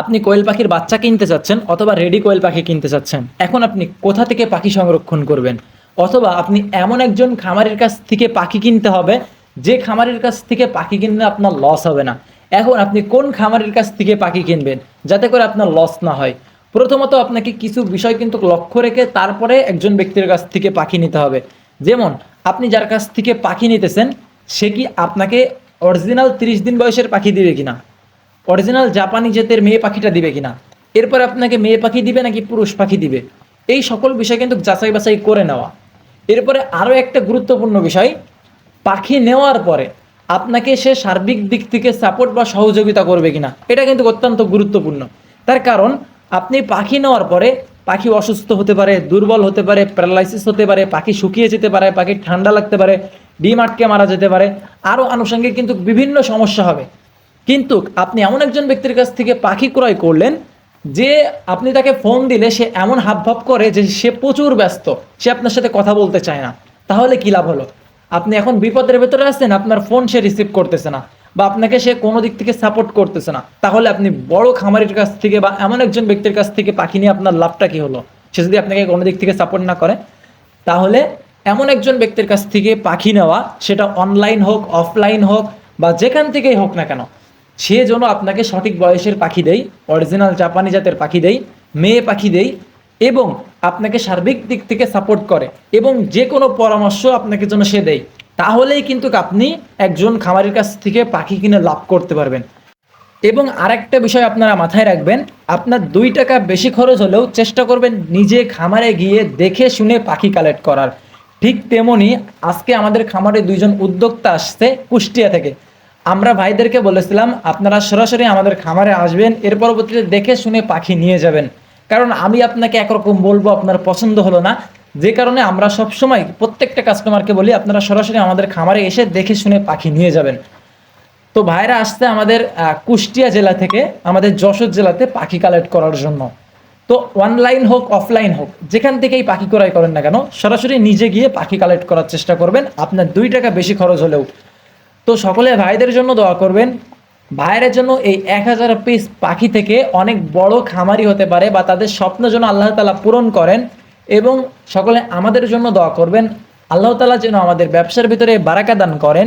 আপনি কোয়েল পাখির বাচ্চা কিনতে চাচ্ছেন অথবা রেডি কোয়েল পাখি কিনতে চাচ্ছেন, এখন আপনি কোথা থেকে পাখি সংরক্ষণ করবেন? অথবা আপনি এমন একজন খামারের কাছ থেকে পাখি কিনতে হবে, যে খামারের কাছ থেকে পাখি কিনলে আপনার লস হবে না। এখন আপনি কোন খামারের কাছ থেকে পাখি কিনবেন, যাতে করে আপনার লস না হয়? প্রথমত আপনাকে কিছু বিষয় কিন্তু লক্ষ্য রেখে তারপরে একজন ব্যক্তির কাছ থেকে পাখি নিতে হবে। যেমন, আপনি যার কাছ থেকে পাখি নিতেছেন, সে কি আপনাকে অরিজিনাল তিরিশ দিন বয়সের পাখি দিবে কিনা? অরিজিনাল জাপানি জাতের মেয়ে পাখিটা দিবে কিনা? এরপর আপনাকে মেয়ে পাখি দিবে নাকি পুরুষ পাখি দিবে? এই সকল বিষয় কিন্তু যাচাই বাছাই করে নেওয়া। এরপরে আরও একটা গুরুত্বপূর্ণ বিষয়, পাখি নেওয়ার পরে আপনাকে সে সার্বিক দিক থেকে সাপোর্ট বা সহযোগিতা করবে কিনা? এটা কিন্তু অত্যন্ত গুরুত্বপূর্ণ। তার কারণ, আপনি পাখি নেওয়ার পরে পাখি অসুস্থ হতে পারে, দুর্বল হতে পারে প্যারালাইসিস হতে পারে, পাখি শুকিয়ে যেতে পারে পাখির ঠান্ডা লাগতে পারে, ডিম আটকে মারা যেতে পারে। আরও আনুষঙ্গিক কিন্তু বিভিন্ন সমস্যা হবে। কিন্তু আপনি এমন একজন ব্যক্তির কাছ থেকে পাখি ক্রয় করলেন যে আপনি তাকে ফোন দিলে সে এমন হাবভাব করে যে সে প্রচুর ব্যস্ত, সে আপনার সাথে কথা বলতে চায় না। তাহলে কি লাভ হলো? আপনি এখন বিপদের ভেতরে আছেন, আপনার ফোন সে রিসিভ করতেছে না বা আপনাকে সে কোনো দিক থেকে সাপোর্ট করতেছে না। তাহলে আপনি বড় খামারির কাছ থেকে বা এমন একজন ব্যক্তির কাছ থেকে পাখি নিয়ে আপনার লাভটা কি হলো? সে যদি আপনাকে কোনো দিক থেকে সাপোর্ট না করে, তাহলে এমন একজন ব্যক্তির কাছ থেকে পাখি নেওয়া, সেটা অনলাইন হোক অফলাইন হোক বা যেখান থেকেই হোক না কেন সে যেন আপনাকে সঠিক বয়সের পাখি দেয় অরিজিনাল জাপানি জাতের পাখি দেয়, মেয়ে পাখি দেয়, এবং আপনাকে সার্বিক দিক থেকে সাপোর্ট করে, এবং যে কোনো পরামর্শ আপনাকে যেন সে দেয়, তাহলেই কিন্তু আপনি একজন খামারের কাছ থেকে পাখি কিনে লাভ করতে পারবেন। এবং আরেকটা বিষয় আপনারা মাথায় রাখবেন, আপনার দুই টাকা বেশি খরচ হলেও চেষ্টা করবেন নিজে খামারে গিয়ে দেখে শুনে পাখি কালেক্ট করার। ঠিক তেমনি আজকে আমাদের খামারে দুইজন উদ্যোক্তা আসছে কুষ্টিয়া থেকে। আমরা ভাইদেরকে বলেছিলাম, আপনারা সরাসরি আমাদের খামারে আসবেন, এর পরবর্তীতে দেখে শুনে পাখি নিয়ে যাবেন। কারণ আমি আপনাকে একরকম বলব, আপনার পছন্দ হলো না। যে কারণে আমরা সবসময় প্রত্যেকটা কাস্টমারকে বলি, আপনারা সরাসরি আমাদের খামারে এসে দেখে শুনে পাখি নিয়ে যাবেন। তো ভাইরা আসতে আমাদের কুষ্টিয়া জেলা থেকে, আমাদের যশোর জেলাতে পাখি কালেক্ট করার জন্য। তো অনলাইন হোক অফলাইন হোক, যেখান থেকেই পাখি ক্রয় করেন না কেন, সরাসরি নিজে গিয়ে পাখি কালেক্ট করার চেষ্টা করবেন। আপনার দুই টাকা বেশি খরচ হলেও। তো সকলে ভাইদের জন্য দোয়া করবেন। ভাইয়ের জন্য এই এক হাজার পিস পাখি থেকে অনেক বড় খামারি হতে পারে বা তাদের স্বপ্ন যেন আল্লাহ তালা পূরণ করেন এবং সকলে আমাদের জন্য দোয়া করবেন। আল্লাহ তালা যেন আমাদের ব্যবসার ভিতরে বারাকা দান করেন।